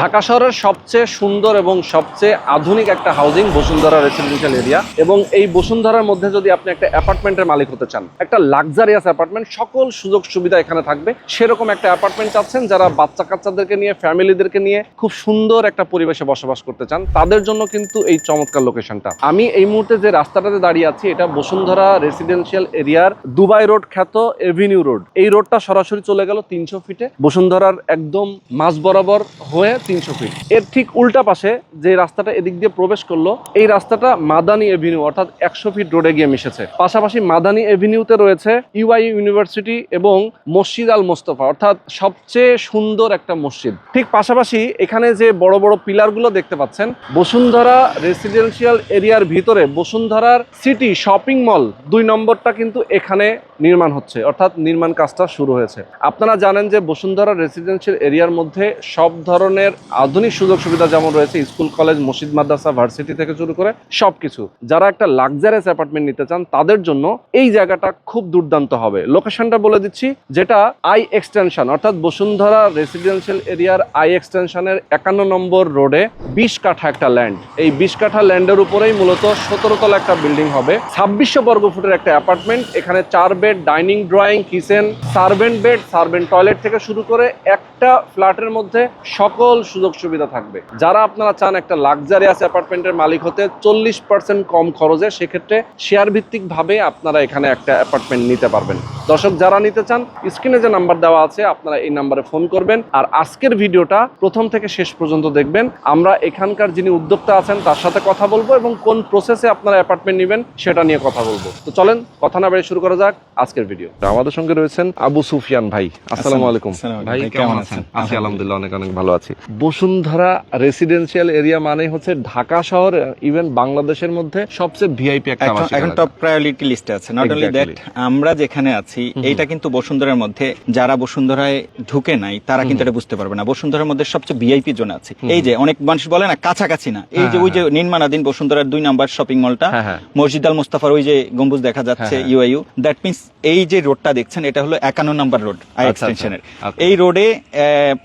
ঢাকা শহরের সবচেয়ে সুন্দর এবং সবচেয়ে আধুনিক একটা হাউজিং বসুন্ধরা রেসিডেন্সিয়াল এরিয়া এবং এই বসুন্ধরার মধ্যে যদি আপনি একটা অ্যাপার্টমেন্টের মালিক হতে চান, একটা লাক্সারিয়াস অ্যাপার্টমেন্ট সকল সুযোগ সুবিধা এখানে থাকবে। সেরকম একটা অ্যাপার্টমেন্ট চাচ্ছেন যারা বাচ্চা কাচ্চাদেরকে নিয়ে, ফ্যামিলিদেরকে নিয়ে খুব সুন্দর একটা পরিবেশে বসবাস করতে চান, তাদের জন্য কিন্তু এই চমৎকার লোকেশনটা আমি এই মুহূর্তে যে রাস্তাটাতে দাঁড়িয়ে আছি, এটা বসুন্ধরা রেসিডেন্সিয়াল এরিয়ার দুবাই রোড খ্যাত এভিনিউ রোড এই রোডটা সরাসরি চলে গেল তিনশো ফিটে বসুন্ধরার একদম মাঝ বরাবর হয়ে তিনশো ফিট এর ঠিক উল্টা পাশে যে রাস্তাটা এদিক দিয়ে প্রবেশ করল, এই রাস্তাটা মাদানি এভিনিউ, অর্থাৎ একশো ফিট রোডে গিয়ে মিশেছে। পাশাপাশি মাদানি এভিনিউতে রয়েছে ইউআই ইউনিভার্সিটি এবং মসজিদ আল মোস্তফা, অর্থাৎ সবচেয়ে সুন্দর একটা মসজিদ। ঠিক পাশাপাশি এখানে যে বড় বড় পিলারগুলো দেখতে পাচ্ছেন, বসুন্ধরা রেসিডেন্সিয়াল এরিয়ার ভিতরে বসুন্ধরার সিটি শপিং মল দুই নম্বরটা কিন্তু এখানে নির্মাণ হচ্ছে, অর্থাৎ নির্মাণ কাজটা শুরু হয়েছে। আপনারা জানেন যে বসুন্ধরা রেসিডেন্সিয়াল এরিয়ার মধ্যে সব ধরনের আধুনিক সুযোগ সুবিধা যেমন রয়েছে, স্কুল, কলেজ, মসজিদ, মাদ্রাসা, ভার্সিটি থেকে শুরু করে সবকিছু। যারা একটা লাক্সারিয়াস অ্যাপার্টমেন্ট নিতে চান, তাদের জন্য এই জায়গাটা খুব দুর্দান্ত হবে। লোকেশনটা বলে দিচ্ছি, যেটা আই এক্সটেনশন অর্থাৎ বসুন্ধরা রেসিডেন্সিয়াল এরিয়ার আই এক্সটেনশনের একান্ন নম্বর রোডে বিশ কাঠা একটা ল্যান্ড এই বিশ কাঠা ল্যান্ডের উপরেই মূলত সতেরো তলা একটা বিল্ডিং হবে। ছাব্বিশশো বর্গ ফুটের একটা অ্যাপার্টমেন্ট এখানে চার bed dining drawing kitchen servant bed servant toilet থেকে শুরু করে একটা ফ্ল্যাটের মধ্যে সকল সুযোগ সুবিধা থাকবে। যারা আপনারা চান একটা লাক্সারিয়াস অ্যাপার্টমেন্টের মালিক হতে চল্লিশ পার্সেন্ট কম খরচে সেক্ষেত্রে শেয়ার ভিত্তিক ভাবে আপনারা এখানে একটা অ্যাপার্টমেন্ট নিতে পারবেন। দর্শক যারা নিতে চান স্ক্রিনে যে নাম্বার দেওয়া আছে আপনারা এই নাম্বারে ফোন করবেন। আর আজকের ভিডিওটা প্রথম থেকে শেষ পর্যন্ত দেখবেন। আমরা এখানকার যিনি উদ্যোক্তা আছেন তার সাথে কথা বলব এবং কোন প্রসেসে আপনারা অ্যাপার্টমেন্ট নেবেন সেটা নিয়ে কথা বলব। তো চলেন কথা না বেড়ে শুরু করা যাক আজকের ভিডিও আমাদের সঙ্গে রয়েছেন আবু সুফিয়ান ভাই। আসসালামু আলাইকুম। ভাই কেমন আছেন? আছি আলহামদুলিল্লাহ অনেক অনেক ভালো আছি। বসুন্ধরা রেসিডেন্সিয়াল এরিয়া মানে হচ্ছে ঢাকা শহর ইভেন বাংলাদেশের মধ্যে সবচেয়ে ভিআইপি একটা এখন। টপ প্রায়োরিটি লিস্টে আছে। নট অনলি দ্যাট আমরা যেখানে আছি এটা কিন্তু বসুন্ধরার মধ্যে যারা বসুন্ধরায় ঢুকে নাই তারা কিন্তু এটা বুঝতে পারবে না। বসুন্ধরার মধ্যে সবচেয়ে ভিআইপি জোন আছে। এই যে অনেক মানুষ বলে না কাছাকাছি না। এই যে হ্যাঁ, ওই যে নির্মাণাধীন বসুন্ধরার দুই নাম্বার শপিং মলটা হ্যাঁ, হ্যাঁ। মসজিদ আল মুস্তাফার ওই যে গম্বুজ দেখা যাচ্ছে হ্যাঁ, হ্যাঁ। ইউআইইউ দ্যাট মিনস এই যে রোডটা দেখছেন এটা হলো একান্ন নাম্বার রোড আই এক্সটেনশনের। এই রোডে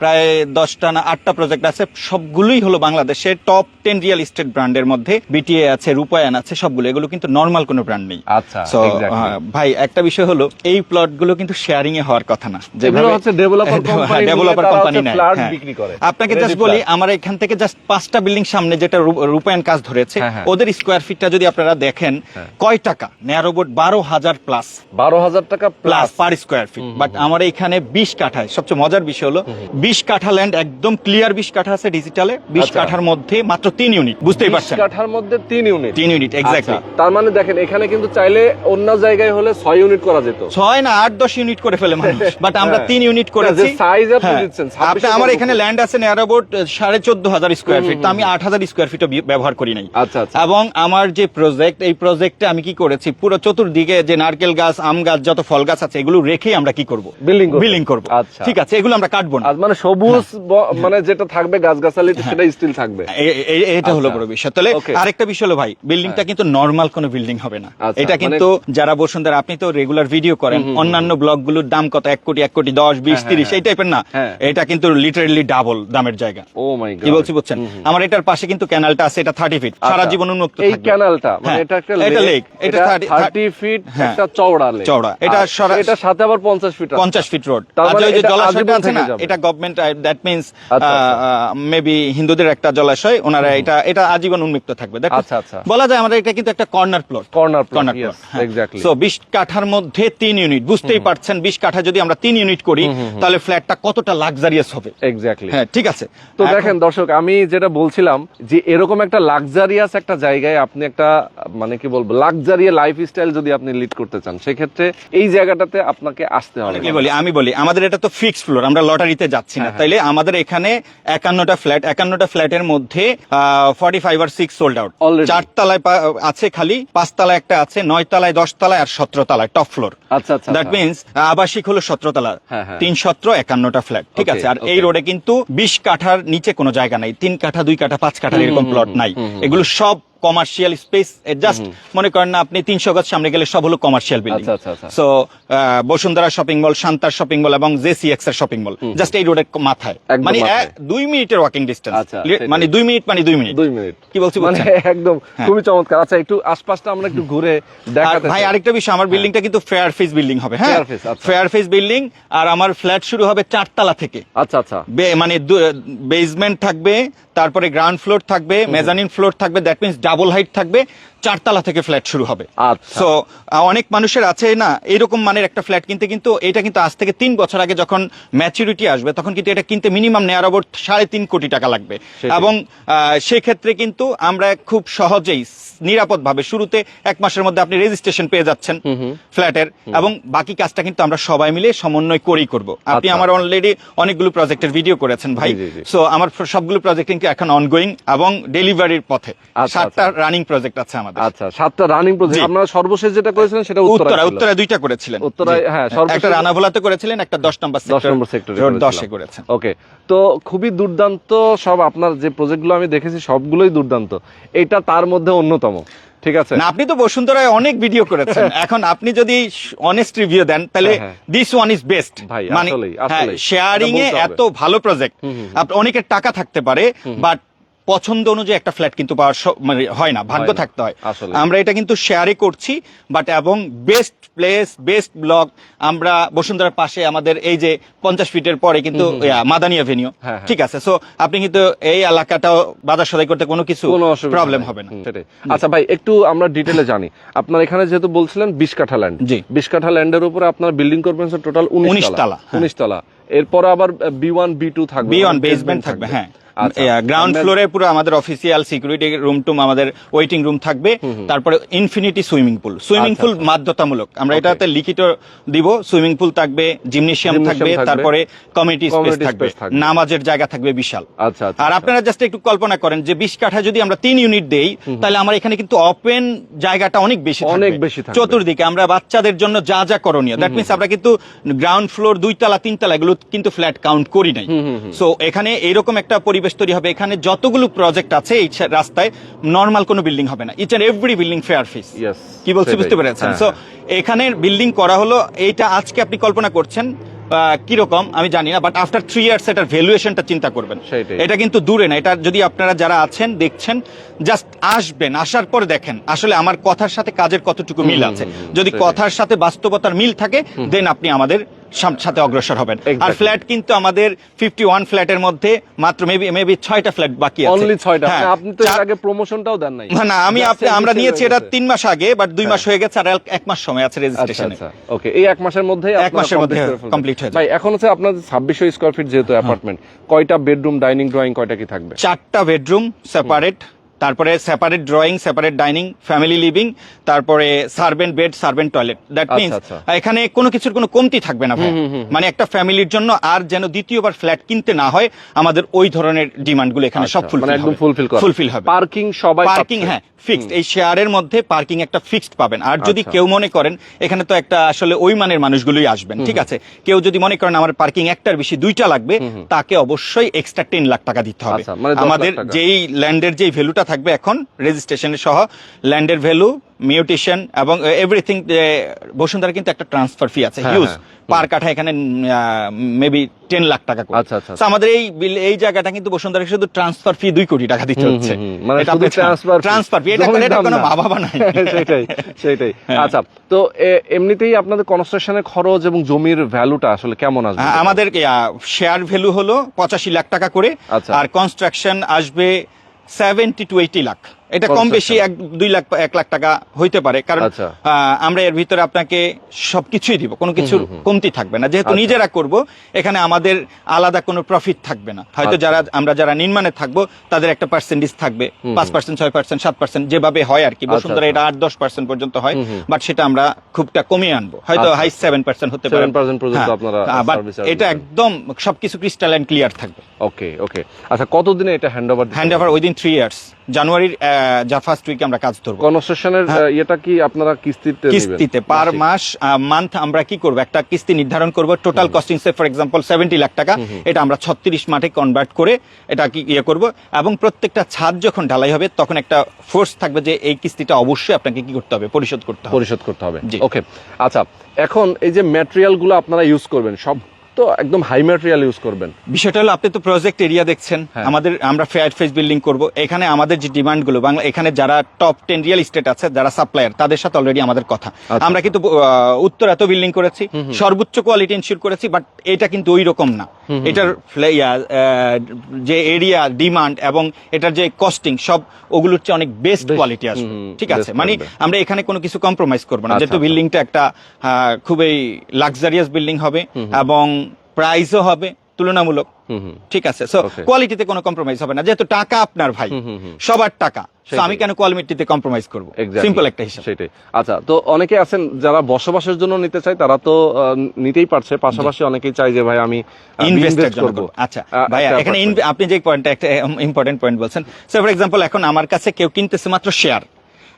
প্রায় দশটা না আটটা প্রজেক্ট আছে সবগুলোই হলো বাংলাদেশের টপ টেন রিয়েল এস্টেট ব্র্যান্ডের মধ্যে বিটিএ আছে রূপায়ণ আছে সবগুলো এগুলো কিন্তু নর্মাল কোনো ব্র্যান্ড নেই আচ্ছা. হ্যাঁ, ভাই একটা বিষয় হলো এই প্লটগুলো কিন্তু শেয়ারিং এ হওয়ার কথা না হচ্ছে ডেভেলপার কোম্পানি flat হ্যাঁ। বিক্রি করে। আপনাকে জাস্ট বলি আমার এখান থেকে জাস্ট পাঁচটা বিল্ডিং সামনে যেটা রূপায়ণ কাজ ধরেছে হ্যাঁ, হ্যাঁ। ওদের স্কোয়ার ফিটটা যদি আপনারা দেখেন হ্যাঁ। কয় টাকা ন্যারোবোট বারো হাজার প্লাস বারো হাজার টাকা plus per square feet but আমার এখানে বিশ কাঠায় সবচেয়ে মজার বিষয় হলো বিশ কাঠা ল্যান্ড একদম ক্লিয়ার বিশ কাঠা আছে ডিজিটালে বিশ আচ্ছা। কাঠার মধ্যে মাত্র তিন ইউনিট বুঝতেই পারছেন? কাঠার মধ্যে তিন ইউনিট তিন ইউনিট এক্স্যাক্টলি আচ্ছা, তার মানে দেখেন এখানে কিন্তু চাইলে অন্য জায়গায় হলে ছয় ইউনিট করা যেত। ছয় না আট দশ ইউনিট করে ফেলে মানুষ। বাট আমরা হ্যাঁ। তিন ইউনিট যে করেছি। size আপনি হ্যাঁ। দিচ্ছেন, আপনি আমার এখানে ল্যান্ড আছে নিয়ার অ্যাবাউট সাড়ে চোদ্দ হাজার স্কোয়ার ফিট তো আমি আট হাজার স্কোয়ার ফিটও ব্যবহার করি নাই। আচ্ছা আচ্ছা। এবং আমার যে প্রজেক্ট এই প্রজেক্টে আমি কি করেছি? পুরো চতুর্দিকে যে নারকেল গাছ আম গাছ যত ফল গাছ আছে এগুলো রেখে আমরা কি করব? করবেন। বিল্ডিং করব। ঠিক আছে এগুলো আমরা কাটবো না। মানে সবুজ ব- মানে যেটা থাকবে গাছগাছালি সেটা স্টিল থাকবে। এটা হলো আচ্ছা। বড় বিষয়। তাহলে আরেকটা বিষয় হলো ভাই বিল্ডিংটা কিন্তু নর্মাল কোনো বিল্ডিং হবে না। আচ্ছা, এটা মানে- কিন্তু যারা বসুন্ধরা আপনি তো রেগুলার ভিডিও করেন অন্যান্য ব্লগগুলোর দাম কত? এক কোটি এক কোটি দশ বিশ হ্যাঁ, তিরিশ হ্যাঁ। এই টাইপের না। হ্যাঁ। এটা কিন্তু লিটারেলি ডাবল দামের জায়গা। ও মাই কি বলছি বুঝছেন? আমার এটার পাশে কিন্তু ক্যানালটা আছে এটা থার্টি ফিট সারা জীবন উন্মুক্ত আচ্ছা। এই ক্যানালটা মানে হ্যাঁ, এটা একটা এটা লেক এটা থার্টি ফিট হ্যাঁ। একটা চওড়া লেক চওড়া। এটা সরা- এটা সাথে আবার পঞ্চাশ ফিট পঞ্চাশ ফিট রোড তার মানে যে জলাশয়টা আছে না এটা গভর্নমেন্ট দ্যাট মিনস আচ্ছা, মেবি হিন্দুদের একটা জলাশয় ওনারা এটা এটা আজীবন উন্মুক্ত থাকবে। is- আচ্ছা, আচ্ছা। বলা যায় আমাদের এটা কিন্তু একটা corner plot corner corner plot exactly so বিশ কাঠার মধ্যে তিন ইউনিট বুঝতেই পারছেন বিশ কাঠা যদি আমরা তিন ইউনিট করি তাহলে ফ্ল্যাটটা কতটা লাক্সারিয়াস হবে? এক্স্যাক্টলি হ্যাঁ ঠিক আছে। তো দেখেন দর্শক আমি যেটা বলছিলাম যে এরকম একটা লাক্সারিয়াস একটা জায়গায় আপনি একটা মানে কি বলব লাক্সারিয়া লাইফ স্টাইল যদি আপনি লিড করতে চান সেক্ষেত্রে এই জায়গাটাতে আপনাকে আসতে হবে। বলি আমি বলি আমাদের এটা তো ফিক্সড ফ্লোর আমরা লটারিতে যাচ্ছি হ্যাঁ, না তাইলে আমাদের এখানে একান্নটা ফ্ল্যাট একান্নটা ফ্ল্যাটের মধ্যে ফর্টি ফাইভ আর সিক্স সোল্ড আউট? চার তলায় আছে খালি পাঁচ তলায় একটা আছে নয় তলায় দশ তলায় আর সতেরো তলায় টপ ফ্লোর আচ্ছা আচ্ছা। দ্যাট মিনস আবাসিক হলো সতেরো তলা হ্যাঁ, হ্যাঁ। তিন সতেরো একান্নটা ফ্ল্যাট ঠিক আছে? আর এই রোডে কিন্তু বিশ কাঠার নিচে কোনো জায়গা নাই তিন কাঠা দুই কাঠা পাঁচ কাঠা এরকম প্লট নাই। এগুলো সব কমার্শিয়াল স্পেস জাস্ট মনে করেন না আপনি তিনশো গজ সামনে গেলে সব হলো commercial building. So Bashundhara shopping mall শান্তার shopping mall এবং জেসিএক্স এর শপিং মল জাস্ট এই রোডের মাথায়। মানে দুই মিনিটের ওয়াকিং ডিস্টেন্স আচ্ছা, মানে দুই মিনিট মানে দুই মিনিট। দুই মিনিট। কি বলছি মানে একদম খুবই চমৎকার। আচ্ছা একটু আশপাশটা আমরা একটু ঘুরে দেখাতে ভাই আরেকটা বিষয় আমার বিল্ডিংটা কিন্তু ফেয়ার ফেস বিল্ডিং হবে হ্যাঁ। ফেয়ার ফেস বিল্ডিং আর আমার ফ্ল্যাট শুরু হবে চারতলা থেকে। আচ্ছা আচ্ছা। বে- মানে বেসমেন্ট থাকবে তারপরে গ্রাউন্ড ফ্লোর থাকবে মেজানিন ফ্লোর থাকবে দ্যাট মিনস ডাবল হাইট থাকবে। চারতলা থেকে ফ্ল্যাট শুরু হবে। আচ্ছা। সো অনেক মানুষের আছে না এরকম মানের একটা ফ্ল্যাট কিনতে কিন্তু এটা কিন্তু আজ থেকে তিন বছর আগে যখন ম্যাচুরিটি আসবে তখন কিন্তু এটা কিনতে মিনিমাম নেয়ার ওপর সাড়ে তিন কোটি টাকা লাগবে। এবং সেক্ষেত্রে কিন্তু আমরা খুব সহজেই নিরাপদ ভাবে শুরুতে এক মাসের মধ্যে আপনি রেজিস্ট্রেশন পেয়ে যাচ্ছেন ফ্ল্যাটের এবং বাকি কাজটা কিন্তু আমরা সবাই মিলে সমন্বয় করেই করব। আপনি আচ্ছা। আমার অলরেডি অনেকগুলো প্রজেক্টের ভিডিও করেছেন ভাই। সো আমার সবগুলো প্রজেক্ট কিন্তু এখন অনগোয়িং এবং ডেলিভারির পথে। আচ্ছা, সাতটা রানিং প্রজেক্ট আছে আমাদের। আচ্ছা সাতটা রানিং প্রজেক্ট আপনারা সর্বশেষ যেটা করেছিলেন সেটা উত্তরা উত্তরা উত্তরা দুইটা করেছিলেন। উত্তরায়, হ্যাঁ, সর্বশেষ- একটা রানাভোলাতে করেছিলেন একটা নম্বর সেক্টরে করেছেন। ওকে তো খুবই দুর্দান্ত সব আপনার যে প্রজেক্টগুলো আমি দেখেছি সবগুলোই দুর্দান্ত। এটা তার মধ্যে অন্যতম ঠিক আছে? না আপনি তো বসুন্ধরায় অনেক ভিডিও করেছেন। এখন আপনি যদি অনেস্ট রিভিউ দেন তাহলে হ্যাঁ, দিস ওয়ান ইজ বেস্ট মানে। শেয়ারিং এ বলতে হবে। এত ভালো প্রজেক্ট অনেকের টাকা থাকতে পারে বাট পছন্দ অনুযায়ী একটা ফ্ল্যাট কিন্তু মানে হয় না ভাগ্য থাকতে হয়। আমরা এটা কিন্তু শেয়ারে করছি বাট এবং বেস্ট প্লেস বেস্ট ব্লক আমরা বসুন্ধরার পাশে আমাদের এই যে পঞ্চাশ ফিটের পরে কিন্তু মাদানি অ্যাভিনিউ হ্যাঁ। ঠিক আছে সো আপনি কিন্তু এই এলাকাটাও বাজার সদাই করতে কোনো কিছু প্রবলেম হবে না। আচ্ছা ভাই একটু আমরা ডিটেলে জানি। আপনার এখানে যেহেতু বলছিলেন বিশ কাঠা ল্যান্ড জি। বিশ কাঠা ল্যান্ডের উপরে আপনার বিল্ডিং করবেন টোটাল উনিশ 19 তলা। হ্যাঁ। উনিশ তলা। এরপর আবার বি ওয়ান বি টু থাকবে। বি মানে বেসমেন্ট থাকবে। হ্যাঁ। গ্রাউন্ড ফ্লোরে পুরো আমাদের অফিসিয়াল সিকিউরিটি রুম টুম আমাদের ওয়েটিং রুম থাকবে। তারপরে ইনফিনিটি সুইমিং পুল সুইমিং আচ্ছা, পুল আচ্ছা। বাধ্যতামূলক। আমরা এটাতে লিখিত দিব সুইমিং পুল থাকবে জিমনেশিয়াম থাকবে। তারপরে কমিউনিটি স্পেস থাকবে। নামাজের জায়গা থাকবে বিশাল। আচ্ছা আচ্ছা আর আচ্ছা। আপনারা জাস্ট একটু কল্পনা করেন যে বিশ কাঠা যদি আমরা তিন ইউনিট দেই তাহলে আমার এখানে কিন্তু ওপেন জায়গাটা অনেক বেশি অনেক বেশি চতুর্দিকে আমরা বাচ্চাদের জন্য যা যা করণীয়। দ্যাট মিনস আমরা কিন্তু গ্রাউন্ড ফ্লোর দুই তলা তিন তলা এগুলো কিন্তু ফ্ল্যাট কাউন্ট করি নাই। সো এখানে এরকম একটা পরিবেশ তৈরি হবে। এখানে যতগুলো প্রজেক্ট আছে এই রাস্তায় নর্মাল কোনো বিল্ডিং হবে না। Each and every building fair face কি বলছি বুঝতে পেরেছেন? হ্যাঁ, সো হ্যাঁ। এখানে বিল্ডিং করা হলো এইটা আজকে আপনি কল্পনা করছেন কীরকম আমি জানি না বাট আফটার থ্রি ইয়ার্স এটার ভ্যালুয়েশনটা চিন্তা করবেন। এটা কিন্তু দূরে না এটা যদি আপনারা যারা আছেন দেখছেন জাস্ট আসবেন আসার পর দেখেন। আসলে আমার কথার সাথে কাজের কতটুকু মিল আছে। যদি কথার সাথে বাস্তবতার মিল থাকে দেন আপনি আমাদের সাথে অগ্রসর হবেন। আর ফ্ল্যাট কিন্তু আমাদের ফিফটি ওয়ান ফ্ল্যাটের মধ্যে মাত্র মেবি মেবি ছয়টা ফ্ল্যাট বাকি আছে। ছয়টা। হ্যাঁ, আপনি তো এর আগে প্রমোশনটাও দেন নাই। না, না আমি আপনি আমরা নিয়েছি এটা তিন মাস আগে বাট দুই মাস হয়ে গেছে আর এক- মাস সময় আছে আচ্ছা রেজিস্ট্রেশনে আচ্ছা। ওকে এই এক মাসের মধ্যে এক মাসের মধ্যে complete হয়ে। ভাই এখন হচ্ছে আপনাদের ছাব্বিশশো স্কোয়ার ফিট যেহেতু অ্যাপার্টমেন্ট কয়টা বেডরুম ডাইনিং ড্রয়িং কয়টা কি থাকবে? চারটা বেডরুম সেপারেট তারপরে separate drawing separate dining family living তারপরে servant bed servant toilet that means. এখানে কোনো কিছুর কোনো কমতি থাকবে না ভাই। মানে একটা ফ্যামিলির জন্য আর যেন দ্বিতীয়বার ফ্ল্যাট কিনতে না হয় আমাদের ওই ধরনের ডিমান্ডগুলো এখানে সব আচ্ছা, ফুলফিল মানে ফুলফিল হবে। পার্কিং সবাই পার্কিং হ্যাঁ ফিক্সড এই শেয়ারের মধ্যে পার্কিং একটা ফিক্সড পাবেন। আর যদি আচ্ছা। কেউ মনে করেন এখানে তো একটা আসলে ওই মানের মানুষগুলোই আসবেন ঠিক আছে? কেউ যদি মনে করেন আমার পার্কিং একটার বেশি দুইটা লাগবে তাকে অবশ্যই এক্সট্রা টেন লাখ টাকা দিতে হবে। আচ্ছা, মানে 10 লাখ আমাদের। যেই ল্যান্ডের যেই ভ্যালুটা থাকবে এখন রেজিস্ট্রেশনের সহ ল্যান্ডের ভ্যালু মিউটেশন এবং এভরিথিং বসুন্ধরা কিন্তু একটা ট্রান্সফার ফি আছে হ্যাঁ, হিউজ হ্যাঁ। পার কাঠা এখানে মেবি টেন লাখ টাকা করে। আচ্ছা, আচ্ছা, আমাদের এই বিল- এই জায়গাটা কিন্তু বসুন্ধরা শুধু ট্রান্সফার ফি দুই কোটি টাকা দিতে হচ্ছে। মানে ট্রান্সফার ট্রান্সফার ফি এটা এটা কোনো বাবা নাই সেটাই সেটাই হ্যাঁ। আচ্ছা তো এমনিতেই আপনাদের কনস্ট্রাকশনের খরচ এবং জমির ভ্যালুটা আসলে কেমন আসবে? হ্যাঁ, আমাদের শেয়ার ভ্যালু হলো পঁচাশি লাখ টাকা করে। আচ্ছা। আর কনস্ট্রাকশন আসবে সেভেন্টি টু এইটি লাখ এটা কম বেশি এক দুই লাখ এক লাখ টাকা হইতে পারে কারণ আচ্ছা। আমরা এর ভিতরে আপনাকে সবকিছুই দিব কোনো কিছুর কমতি থাকবে না। যেহেতু আচ্ছা। নিজেরা করব এখানে আমাদের আলাদা কোনো প্রফিট থাকবে না। হয়তো আচ্ছা। যারা আমরা যারা নির্মাণে থাকব তাদের একটা পার্সেন্টেজ থাকবে। পাঁচ পার্সেন্ট ছয় পার্সেন্ট সাত পার্সেন্ট যেভাবে হয় আর কি। বসুন্ধরা। এটা আট দশ পার্সেন্ট পর্যন্ত হয় বাট সেটা আমরা খুবটা কমিয়ে আনব। হয়তো হাই সেভেন পার্সেন্ট হতে পারে। 7% পর্যন্ত হ্যাঁ, হ্যাঁ, এটা একদম সবকিছু ক্রিস্টাল অ্যান্ড ক্লিয়ার থাকবে। ওকে ওকে আচ্ছা কতদিনে এটা hand over hand over within three years জানুয়ারির যা ফার্স্ট উইকে আমরা কাজ ধরবো। কনস্ট্রাকশনের ইয়েটা কি আপনারা কিস্তিতে কিস্তিতে পার মাস মান্থ আমরা কি করব? একটা কিস্তি নির্ধারণ করব total costing say for example seventy lakh টাকা। এটা আমরা ছত্রিশ মাঠে কনভার্ট করে এটা কি ইয়ে করব। এবং প্রত্যেকটা ছাদ যখন ঢালাই হবে তখন একটা ফোর্স থাকবে যে এই কিস্তিটা অবশ্যই আপনাকে কি করতে হবে? পরিশোধ করতে হবে। পরিশোধ করতে হবে। ওকে আচ্ছা এখন এই যে ম্যাটেরিয়ালগুলো আপনারা ইউজ করবেন সব তো একদম হাই ম্যাটেরিয়াল ইউজ করবেন। বিষয়টা হলো আপনি তো প্রজেক্ট এরিয়া দেখছেন। হ্যাঁ। আমাদের আমরা ফেয়ার ফেস বিল্ডিং করব। এখানে আমাদের যে ডিমান্ডগুলো বাংলা এখানে যারা টপ টেন রিয়েল স্টেট আছে যারা সাপ্লায়ার তাদের সাথে অলরেডি আমাদের কথা। আচ্ছা। আমরা কিন্তু উত্তর এত বিল্ডিং করেছি সর্বোচ্চ কোয়ালিটি ইনশিওর করেছি বাট এটা কিন্তু ওই রকম না। এটার যে এরিয়া ডিমান্ড এবং এটার যে কস্টিং সব ওগুলোর চেয়ে অনেক বেস্ট কোয়ালিটি আসবে। ঠিক আছে? মানে আমরা এখানে কোনো কিছু কম্প্রোমাইজ করব না। আচ্ছা, যেহেতু আচ্ছা। বিল্ডিংটা একটা আহ, খুবই লাক্সারিয়াস বিল্ডিং হবে এবং প্রাইসও হবে তুলনামূলক। ঠিক আছে? সো কোয়ালিটিতে কোনো কম্প্রোমাইজ হবে না। যেহেতু টাকা আপনার ভাই। সবার টাকা আমি কেন কোয়ালিটিতে কম্প্রোমাইজ করব? সিম্পল একটা হিসাব। সেটাই আচ্ছা তো অনেকে আছেন যারা বসবাসের জন্য নিতে চায় তারা তো নিতেই পারছে। পাশাপাশি অনেকেই চায় যে ভাই আমি ইনভেস্ট করব। আচ্ছা ভাইয়া এখানে আপনি যে পয়েন্টটা একটা ইম্পর্টেন্ট পয়েন্ট বলছেন। সো ফর এক্সাম্পল এখন আমার কাছে কেউ কিনতেছে মাত্র শেয়ার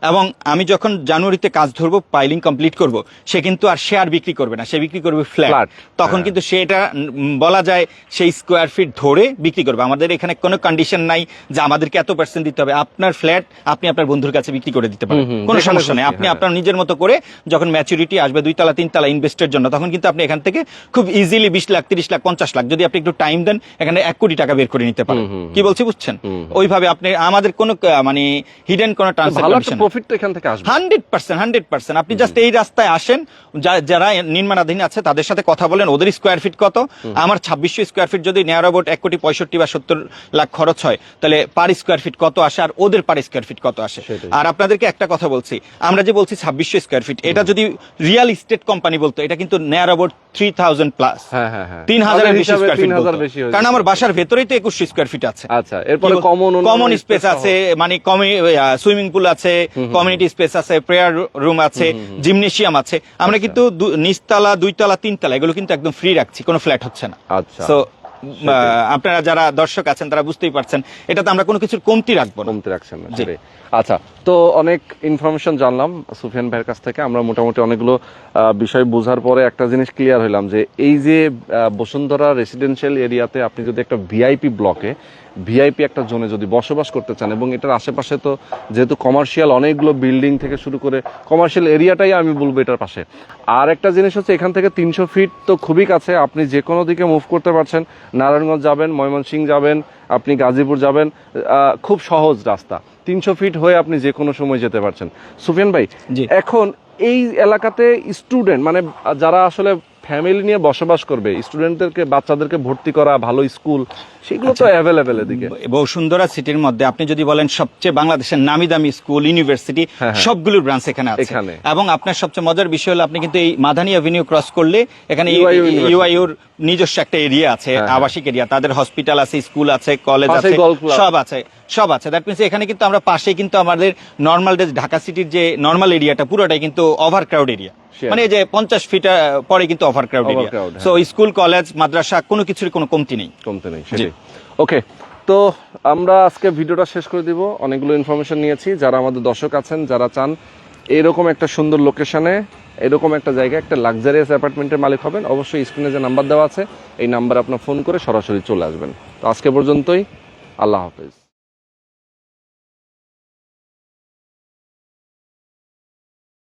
এবং আমি যখন জানুয়ারিতে কাজ ধরবো পাইলিং কমপ্লিট করব সে কিন্তু আর শেয়ার বিক্রি করবে না। সে বিক্রি করবে ফ্ল্যাট তখন হ্যাঁ। কিন্তু সেটা উম, বলা যায় সেই স্কোয়ার ফিট ধরে বিক্রি করবে। আমাদের এখানে কোনো কন্ডিশন নাই যে আমাদেরকে এত পার্সেন্ট দিতে হবে। আপনার ফ্ল্যাট আপনি আপনার বন্ধুর কাছে বিক্রি করে দিতে পারেন। কোনো সমস্যা নেই। আপনি হ্যাঁ। আপনার নিজের মতো করে যখন ম্যাচুরিটি আসবে দুই তালা তিন তালা ইনভেস্টের জন্য তখন কিন্তু আপনি এখান থেকে খুব ইজিলি বিশ লাখ তিরিশ লাখ পঞ্চাশ লাখ যদি আপনি একটু টাইম দেন এখানে এক কোটি টাকা বের করে নিতে পারেন। কি বলছি বুঝছেন? ওইভাবে আপনি আমাদের কোনো মানে হিডেন কোনো ট্রান্সফার প্রফিট তো এখান থেকে আসবে। Hundred percent hundred percent. আপনি জাস্ট এই রাস্তায় আসেন যারা নির্মাণাধীন আছে তাদের সাথে কথা বলেন ওদের স্কোয়ার ফিট কত? আমার ছাব্বিশশো স্কোয়ার ফিট যদি নেয়ার অ্যাবাউট এক কোটি পঁয়ষট্টি বা সত্তর লাখ খরচ হয় তাহলে পার স্কোয়ার ফিট কত আসে আর ওদের পার স্কোয়ার ফিট কত আসে? আর আপনাদেরকে একটা কথা বলছি আমরা যে বলছি ছাব্বিশশো স্কোয়ার ফিট এটা যদি রিয়েল ইস্টেট কোম্পানি বলতো এটা কিন্তু নেয়ার অ্যাবাউট থ্রি থাউজেন্ড প্লাস তিন হাজারের বেশি স্কোয়ার ফিট 3000 বেশি কারণ আমার বাসার ভেতরেই তো একুশশো স্কোয়ার ফিট আছে। আচ্ছা এরপরে কমন কমন স্পেস আছে মানে সুইমিং পুল আছে কমিউনিটি স্পেস আছে প্রেয়ার রুম আছে জিমনেশিয়াম আছে। আমরা কিন্তু দু- নিচতলা দুইতলা তিনতলা এগুলো কিন্তু একদম ফ্রি রাখছি কোনো ফ্ল্যাট হচ্ছে না। আচ্ছা। সো আপনারা যারা দর্শক আছেন তারা বুঝতেই পারছেন এটাতে আমরা কোনো কিছুর কমতি রাখব কমতি রাখছেন। আচ্ছা তো অনেক ইনফরমেশন জানলাম সুফিয়ান ভাইয়ের কাছ থেকে। আমরা মোটামুটি অনেকগুলো বিষয় বোঝার পরে একটা জিনিস ক্লিয়ার হইলাম যে এই যে বসুন্ধরা রেসিডেন্সিয়াল এরিয়াতে আপনি যদি একটা ভিআইপি ব্লকে ভিআইপি একটা জোনে যদি বসবাস করতে চান এবং এটার আশেপাশে তো যেহেতু কমার্শিয়াল অনেকগুলো বিল্ডিং থেকে শুরু করে কমার্শিয়াল এরিয়াটাই আমি বলব এটার পাশে। আর একটা জিনিস হচ্ছে এখান থেকে তিনশো ফিট তো খুবই কাছে, আপনি যে কোনো দিকে মুভ করতে পারছেন, নারায়ণগঞ্জ যাবেন, ময়মনসিংহ যাবেন, আপনি গাজীপুর যাবেন খুব সহজ রাস্তা। তিনশো ফিট হয়ে আপনি যে কোনো সময় যেতে পারছেন সুফিয়ান ভাই। এখন এই এলাকাতে স্টুডেন্ট মানে যারা আসলে ফ্যামিলি নিয়ে বসবাস করবে স্টুডেন্টদেরকে বাচ্চাদেরকে ভর্তি করা ভালো স্কুল সেগুলো তো অ্যাভেলেবেল এদিকে বসুন্ধরা সিটির মধ্যে আপনি যদি বলেন সবচেয়ে বাংলাদেশের নামি দামি স্কুল ইউনিভার্সিটি। সবগুলোর ব্রাঞ্চ এখানে আছে। এবং আপনার সবচেয়ে মজার বিষয় হলো আপনি কিন্তু এই মাদানী অ্যাভিনিউ ক্রস করলে এখানে। ইউআইউর নিজস্ব একটা এরিয়া আছে হ্যাঁ, হ্যাঁ। আবাসিক এরিয়া তাদের হসপিটাল আছে স্কুল আছে কলেজ আছে সব আছে সব আছে। দ্যাট মিনস এখানে কিন্তু আমরা পাশে কিন্তু আমাদের নর্মাল ডেজ ঢাকা সিটির যে নর্মাল এরিয়াটা পুরোটাই কিন্তু ওভার ক্রাউড এরিয়া মানে এই যে পঞ্চাশ ফিট পরে কিন্তু over crowd area. So school college মাদ্রাসা কোনো কিছুর কোনো কমতি নেই। কমতি নেই ওকে তো আমরা আজকে ভিডিওটা শেষ করে দিব। অনেকগুলো ইনফরমেশন নিয়েছি। যারা আমাদের দর্শক আছেন যারা চান এরকম একটা সুন্দর লোকেশনে এরকম একটা জায়গায় একটা লাক্সারিয়াস অ্যাপার্টমেন্টের মালিক হবেন অবশ্যই স্ক্রিনে যে নাম্বার দেওয়া আছে এই নাম্বারে আপনার ফোন করে সরাসরি চলে আসবেন। তো আজকে পর্যন্তই আল্লাহ হাফেজ।